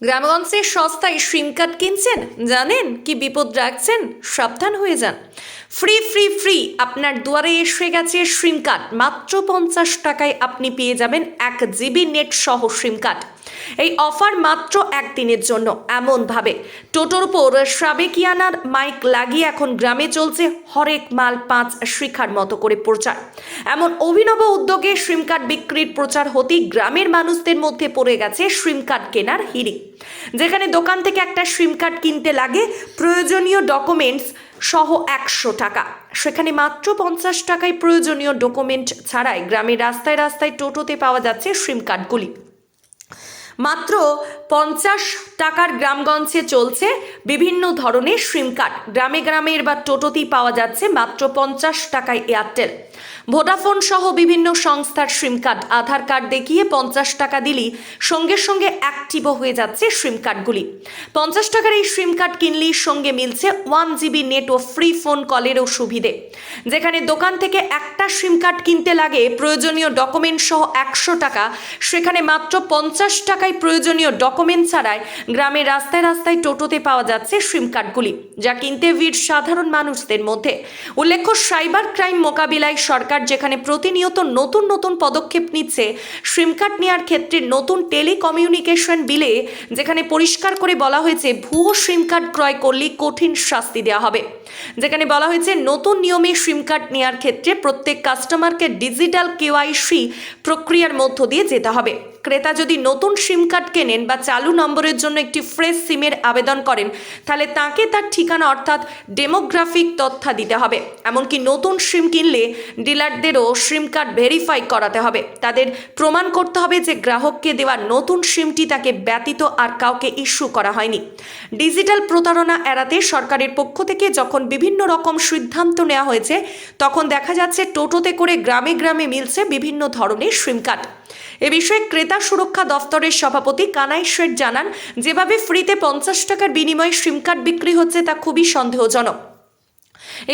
গ্রামগঞ্জে সস্তায় সিম কার্ড কিনছেন? জানেন? কি বিপদ রাখছেন? সাবধান হয়ে যান। ফ্রি ফ্রি ফ্রি আপনার দুয়ারে এসে গেছে সিম কার্ড। মাত্র পঞ্চাশ টাকায় আপনি পেয়ে যাবেন এক জিবি নেট সহ সিম কার্ড। এই অফার মাত্র একদিনের জন্য, এমনভাবে। টোটোর উপর সাবেকিয়ানার মাইক লাগিয়ে এখন গ্রামে চলছে হরেক মাল পাঁচ শিখার মতো করে প্রচার। এমন অভিনব উদ্যোগে সিম কার্ড বিক্রির প্রচার হতেই গ্রামের মানুষদের মধ্যে পড়ে গেছে সিম কার্ড কেনার হিড়ি যেখানে দোকান থেকে একটা সিম কার্ড কিনতে লাগে প্রয়োজনীয় ডকুমেন্টস সহ একশো টাকা। সেখানে মাত্র পঞ্চাশ টাকায় প্রয়োজনীয় ডকুমেন্ট ছাড়াই গ্রামের রাস্তায় রাস্তায় টোটোতে পাওয়া যাচ্ছে সিম কার্ডগুলি। মাত্র পঞ্চাশ টাকার গ্রামগঞ্জে চলছে বিভিন্ন ধরনের সিম কার্ড। গ্রামে গ্রামের বা টোটোতেই পাওয়া যাচ্ছে মাত্র পঞ্চাশ টাকায় এয়ারটেল। ভোডাফোন সহ বিভিন্ন সংস্থার সিম কার্ড আধার কার্ড দেখিয়ে পঞ্চাশ টাকা দিলেই সঙ্গে সঙ্গে অ্যাক্টিভও হয়ে যাচ্ছে সিম কার্ডগুলি পঞ্চাশ টাকার এই সিম কার্ড কিনলেই সঙ্গে মিলছে ওয়ান জিবি নেট ও ফ্রি ফোন কলেরও সুবিধে। যেখানে দোকান থেকে একটা সিম কার্ড কিনতে লাগে প্রয়োজনীয় ডকুমেন্ট সহ একশো টাকা, সেখানে মাত্র পঞ্চাশ টাকায় প্রয়োজনীয় ডকুমেন্ট ছাড়াই গ্রামের রাস্তায় রাস্তায় টোটোতে পাওয়া যাচ্ছে সিম কার্ডগুলি যা কিনতে ভিড় সাধারণ মানুষদের মধ্যে। উল্লেখ্য সাইবার ক্রাইম মোকাবিলায় সরকার যেখানে প্রতিনিয়ত নতুন নতুন পদক্ষেপ নিচ্ছে, সিম কার্ড নেওয়ার ক্ষেত্রে নতুন টেলিকমিউনিকেশন বিলে যেখানে পরিষ্কার করে বলা হয়েছে ভুয়ো সিম কার্ড ক্রয় করলে কঠিন শাস্তি দেওয়া হবে। যেখানে বলা হয়েছে নতুন নিয়মে সিম কার্ড নেওয়ার ক্ষেত্রে প্রত্যেক কাস্টমারকে ডিজিটাল কেওয়াইসি প্রক্রিয়ার মধ্য দিয়ে যেতে হবে। ক্রেতা যদি নতুন সিম কার্ড কেনেন বা চালু নম্বরের জন্য একটি ফ্রেশ সিমের আবেদন করেন, তাহলে তাকে তার ঠিকানা অর্থাৎ ডেমোগ্রাফিক তথ্য দিতে হবে। এমনকি নতুন সিম কিনলে ডিলারদেরও সিম কার্ড ভেরিফাই করাতে হবে। তাদের প্রমাণ করতে হবে যে গ্রাহককে দেওয়া নতুন সিমটি তাকে ব্যতীত আর কাউকে ইস্যু করা হয়নি। ডিজিটাল প্রতারণা এড়াতে সরকারের পক্ষ থেকে যখন বিভিন্ন রকম সিদ্ধান্ত নেওয়া হয়েছে, তখন দেখা যাচ্ছে টোটোতে করে গ্রামে গ্রামে মিলছে বিভিন্ন ধরনের সিম কার্ড। এ বিষয়ে ক্রেতা সুরক্ষা দফতরের সভাপতি কানাই শেঠ জানান, যেভাবে ফ্রিতে পঞ্চাশ টাকার বিনিময়ে সিম কার্ড বিক্রি হচ্ছে তা খুবই সন্দেহজনক।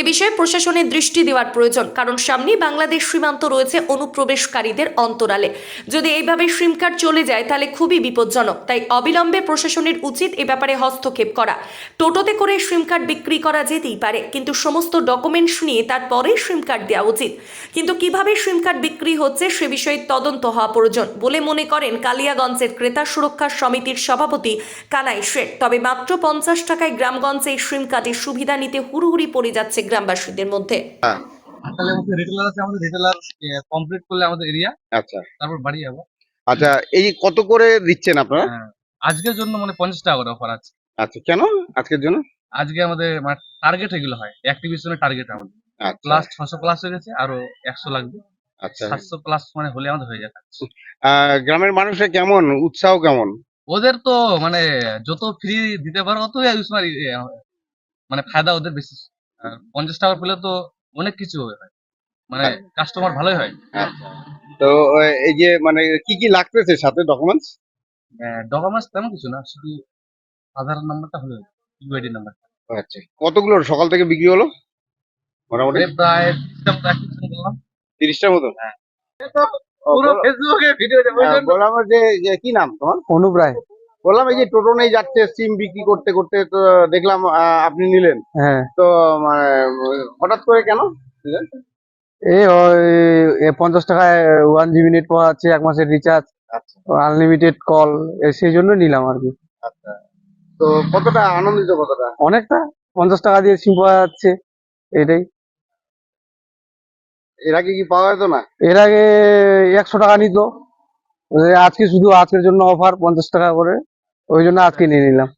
এ বিষয়ে প্রশাসনের দৃষ্টি দেওয়ার প্রয়োজন, কারণ সামনেই বাংলাদেশ সীমান্ত রয়েছে অনুপ্রবেশকারীদের অন্তরালে। যদি এইভাবে সিম কার্ড চলে যায়, তাহলে খুবই বিপজ্জনক। তাই অবিলম্বে প্রশাসনের উচিত এ ব্যাপারে হস্তক্ষেপ করা। টোটোতে করে সিম কার্ড বিক্রি করা যেতেই পারে, কিন্তু সমস্ত ডকুমেন্টস নিয়ে তারপরে সিম কার্ড দেওয়া উচিত। কিন্তু কীভাবে সিম কার্ড বিক্রি হচ্ছে, সে বিষয়ে তদন্ত হওয়া প্রয়োজন বলে মনে করেন কালিয়াগঞ্জের ক্রেতা সুরক্ষা সমিতির সভাপতি কানাই শেখ তবে মাত্র পঞ্চাশ টাকায় গ্রামগঞ্জে এই সিম কার্ডের সুবিধা নিতে হুড়ুহুড়ি পড়ে যাচ্ছে গ্রামবাসীদের মধ্যে। রিটেলার আছে আমাদের রিটেলার কমপ্লিট করলে আমাদের এরিয়া আচ্ছা। তারপর বাড়ি যাব। আচ্ছা এই কত করে দিচ্ছেন আপনারা? হ্যাঁ, আজকের জন্য মানে পঞ্চাশ টাকা করে অফার আছে। আচ্ছা কেন আজকের জন্য? আজকে আমাদের মানে টার্গেট এগুলো হয় অ্যাক্টিভেশনের টার্গেট আমাদের। প্লাস ছশো প্লাস হয়ে গেছে আরও একশো লাগবে। আচ্ছা। সাতশো প্লাস মানে হলে আমাদের হয়ে যাবে। আহ, গ্রামের মানুষের কেমন? উৎসাহ কেমন? ওদের তো মানে যত ফ্রি দিতে পারো অত মানে ফায়দা ওদের বেশি। পঞ্চাশ টাকা পেলে তো অনেক কিছু হয় মানে কাস্টমার ভালোই হয়। আচ্ছা তো এই যে মানে কি কি লাগতেছে সাথে ডকুমেন্টস ডকুমেন্টস তেমন কিছু না শুধু আধার নাম্বারটা হলে ইউআইডি নাম্বার আচ্ছা। কতগুলো সকাল থেকে বিক্রি হলো? মোটামুটি? প্রায় তিরিশটার মতো হ্যাঁ। পুরো ফেসবুকে ভিডিও বললাম যে যে কি নাম তোমার? অনুপ রায় বললাম এই যে টোটো নেই যাচ্ছে সিম বিক্রি করতে করতে তো দেখলাম আপনি নিলেন। হ্যাঁ। তো মানে হঠাৎ করে কেন? এই ওই পঞ্চাশ টাকায় ওয়ান জিবি নেট পাওয়া যাচ্ছে এক মাসের রিচার্জ আনলিমিটেড কল সেই জন্য নিলাম আর কি। আচ্ছা। তো কতটা আনন্দিত কতটা? অনেকটা পঞ্চাশ টাকা দিয়ে সিম পাওয়া যাচ্ছে এটাই। এর আগে কি পাওয়া যেত না? এর আগে একশো টাকা নিত। আজকে শুধু আজকের জন্য অফার পঞ্চাশ টাকা করে। ওই জন্য আজকে নিয়ে নিলাম।